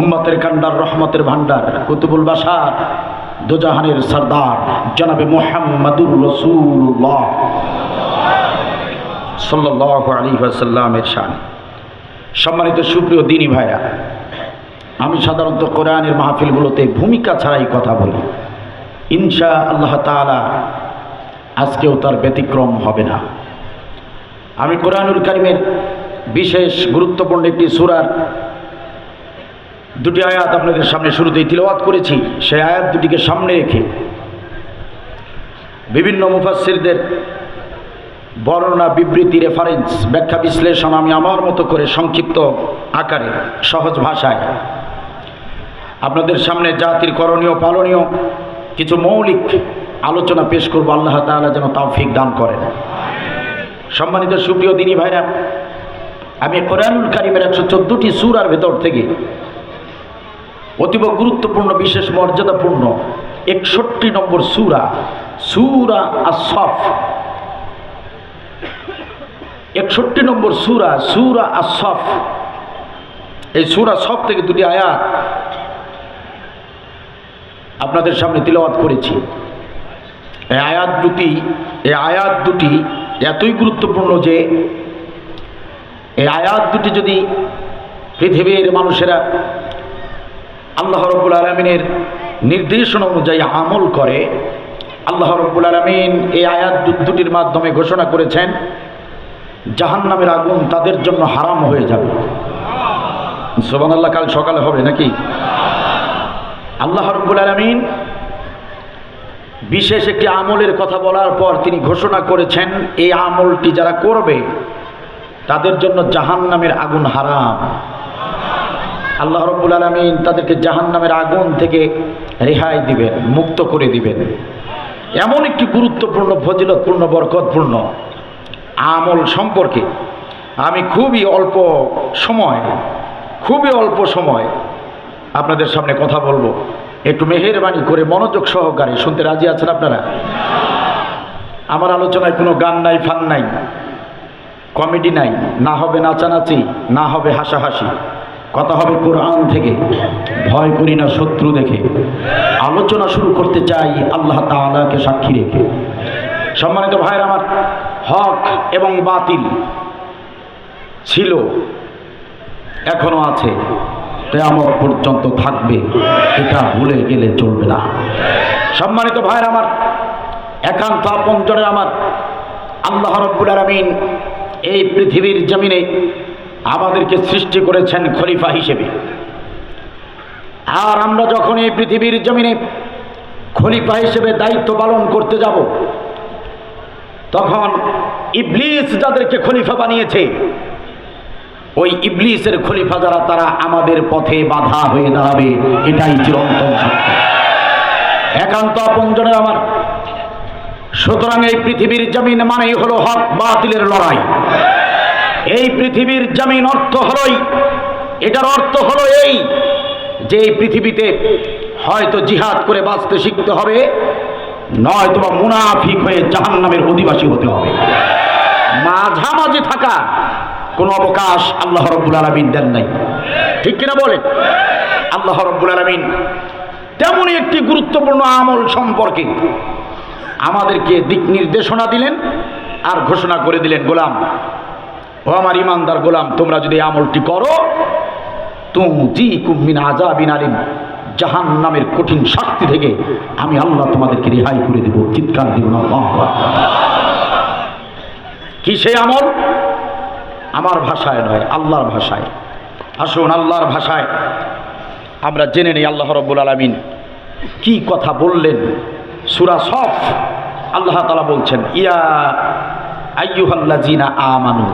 উম্মতের কান্ডার, রহমতের ভান্ডার কুতুবুল বাসার দোজাহানের সর্দার, জনাবে মোহাম্মদুর রসুল্লাহ সাল্লাহ আলী আসাল্লামের শান সম্মানিত সুপ্রিয় দিনী ভাইরা, আমি সাধারণত কোরআনের মাহফিলগুলোতে ভূমিকা ছাড়াই কথা বলি। ইনশা আল্লাহ তাআলা আজকেও তার ব্যতিক্রম হবে না। আমি কোরআনুল কারিমের বিশেষ গুরুত্বপূর্ণ একটি সুরার দুটি আয়াত আপনাদের সামনে শুরুতেই তিলওয়াত করেছি। সেই আয়াত দুটিকে সামনে রেখে বিভিন্ন মুফাসসিরদের বর্ণনা, বিবৃতি রেফারেন্স ব্যাখ্যা, বিশ্লেষণ আমি আমার মতো করে সংক্ষিপ্ত আকারে, সহজ ভাষায় আপনাদের সামনে জাতির করণীয়, পালনীয় কিছু মৌলিক আলোচনা পেশ করব। আল্লাহ তাআলা যেন তাওফিক দান করেন। সম্মানিত সুপ্রিয় দিনী ভাইরা, আমি কোরআনুল কারিমের একশো চোদ্দোটি সুরার ভেতর থেকে অতীব গুরুত্বপূর্ণ, বিশেষ মর্যাদাপূর্ণ একষট্টি নম্বর সুরা সুরা আসফ একষট্টি নম্বর সুরা সুরা আসফ এই সুরা সফ থেকে দুটি আয়াত আপনাদের সামনে তিলওয়াত করেছি। এই আয়াত দুটি, এই আয়াত দুটি এতই গুরুত্বপূর্ণ যে এই আয়াত দুটি যদি পৃথিবীর মানুষেরা আল্লাহ রব্বুল আলমিনের নির্দেশনা অনুযায়ী আমল করে। আল্লাহ রব্বুল আলমিন এই আয়াত দুটির মাধ্যমে ঘোষণা করেছেন, জাহান্নামের আগুন তাদের জন্য হারাম হয়ে যাবে। সোবান আল্লাহ কাল সকালে হবে নাকি? আল্লাহ রব্বুল আলমিন বিশেষ একটি আমলের কথা বলার পর তিনি ঘোষণা করেছেন, এই আমলটি যারা করবে, তাদের জন্য জাহান্নামের আগুন হারাম। আল্লাহ রব্বুল আলমিন তাদেরকে জাহান্নামের আগুন থেকে রেহাই দিবেন, মুক্ত করে দিবেন। এমন একটি গুরুত্বপূর্ণ, ফজিলতপূর্ণ, বরকতপূর্ণ আমল সম্পর্কে আমি খুবই অল্প সময়, খুবই অল্প সময় আপনাদের সামনে কথা বলব। একটু মেহেরবানি করে মনোযোগ সহকারে শুনতে রাজি আছেন আপনারা? আমার আলোচনায় কোনো গান নাই, ফান নাই, কমেডি নাই, না হবে নাচানাচি, না হবে হাসাহাসি। কথা হবে কোরআন থেকে। ভয় করি না শত্রু দেখে। আলোচনা শুরু করতে চাই আল্লাহ তাআলাকে সাক্ষী রেখে। সম্মানিত ভাইয়ের, আমার হক এবং বাতিল ছিল, এখনও আছে। কেয়ামত পর্যন্ত থাকবে, এটা ভুলে গেলে চলবে না। সম্মানিত ভাইয়ের, আমার একান্ত আপনজনের, আমার আল্লাহ রব্বুল আলমিন এই পৃথিবীর জমিনে আমাদেরকে সৃষ্টি করেছেন খলিফা হিসেবে। আর আমরা যখন এই পৃথিবীর জমিনে খলিফা হিসেবে দায়িত্ব পালন করতে যাব, তখন ইবলিস যাদেরকে খলিফা বানিয়েছে, ওই ইবলিসের খলিফা যারা, তারা আমাদের পথে বাধা হয়ে দাঁড়াবে, এটাই চিরন্তন সত্য। একান্ত আপনজনের আমার। সুতরাং এই পৃথিবীর জমিন মানেই হলো হক, বাতিলের লড়াই। এই পৃথিবীর জামিন অর্থ হলোই, এটার অর্থ হলো এই, যে এই পৃথিবীতে হয়তো জিহাদ করে বাঁচতে শিখতে হবে নয়তো বা মুনাফিক হয়ে জাহান্নামের অধিবাসী হতে হবে। মাঝামাঝি থাকা কোনো অবকাশ আল্লাহ রব্বুল আলমিন দেন নাই। ঠিক কিনা বলেন? আল্লাহ রব্বুল আলমিন তেমনই একটি গুরুত্বপূর্ণ আমল সম্পর্কে আমাদেরকে দিক নির্দেশনা দিলেন আর ঘোষণা করে দিলেন, গোলাম ও আমার ইমানদার গোলাম, তোমরা যদি আমলটি করো তুজি কুমিন আজাবিন আলিম জাহান নামের কঠিন শাস্তি থেকে আমি আল্লাহ তোমাদেরকে রেহাই করে দেব, চিৎকার দিব না। কি সেই আমল? আমার ভাষায় নয়, আল্লাহর ভাষায়। আসুন, আল্লাহর ভাষায়। আমরা জেনে নেই আল্লাহ রব্বুল আলমিন কি কথা বললেন। সুরা সফ, আল্লাহ তালা বলছেন, ইয়া আইয়ুহাল্লা জিনা আমানু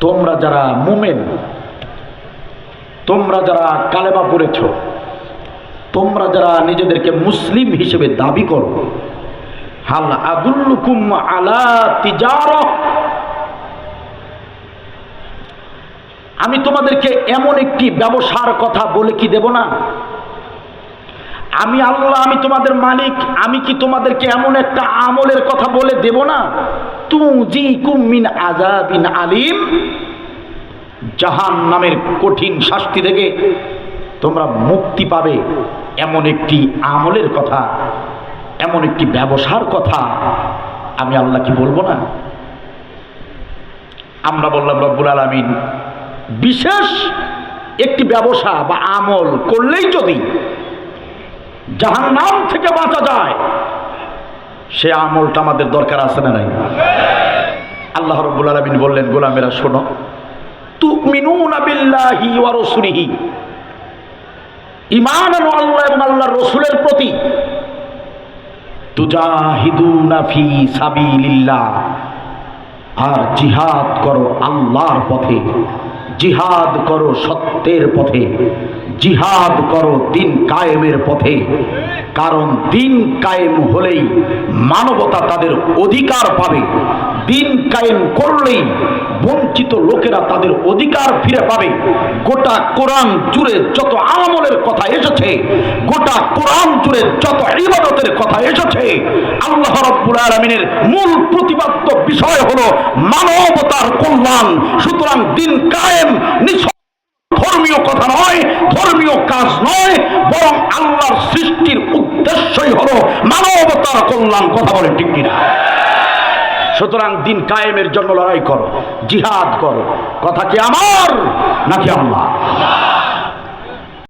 তোমরা যারা মুমেন, তোমরা যারা কালেমা পড়েছ, তোমরা যারা নিজেদেরকে মুসলিম হিসেবে দাবি করো, হাল আদুল্লুকুম আলা তিজারা। আমি তোমাদেরকে এমন একটি ব্যবসার কথা বলে কি দেব না? আমি আল্লাহ, আমি তোমাদের মালিক, আমি কি তোমাদেরকে এমন একটা আমলের কথা বলে দেব না? তু জি কুমিন আজাবিন আলিম। জাহান নামের কঠিন শাস্তি থেকে তোমরা মুক্তি পাবে। এমন একটি আমলের কথা, এমন একটি ব্যবসার কথা আমি আল্লাহ কি বলব না? আমরা বললাম, রব্বুল আলমিন, বিশেষ একটি ব্যবসা বা আমল করলেই যদি জাহান নাম থেকে বাঁচা যায়। সে আমলটা আমাদের দরকার আছে না নাই? আল্লাহ রব্বুল আলমিন বললেন, গোলামেরা, শোনো। আল্লাহ প্রতি আর জিহাদ করো আল্লাহর পথে। জিহাদ করো সত্যের পথে। জিহাদ করো দিন কায়েমের পথে। কারণ দিন কায়েম হলেই মানবতা তাদের অধিকার পাবে। দিন কায়েম করলেই বঞ্চিত লোকেরা তাদের অধিকার ফিরে পাবে। গোটা কোরআন জুড়ে যত আমলের কথা এসেছে, গোটা কোরআন জুড়ে যত ইবাদতের কথা এসেছে, আল্লাহ রব্বুল আলমিনের মূল প্রতিপাদ্য বিষয় হলো মানবতার কল্যাণ। সুতরাং দিন কায়েম নিঃ- ধর্মীয় কথা নয়, ধর্মীয় কাজ নয়, বরং আল্লাহর সৃষ্টির উদ্দেশ্যই হলো মানবতার কল্যাণ, কথা বলেন ঠিক কিনা? সুতরাং দিন কায়েমের জন্য লড়াই করো, জিহাদ করো, কথা কি আমার নাকি আল্লাহ?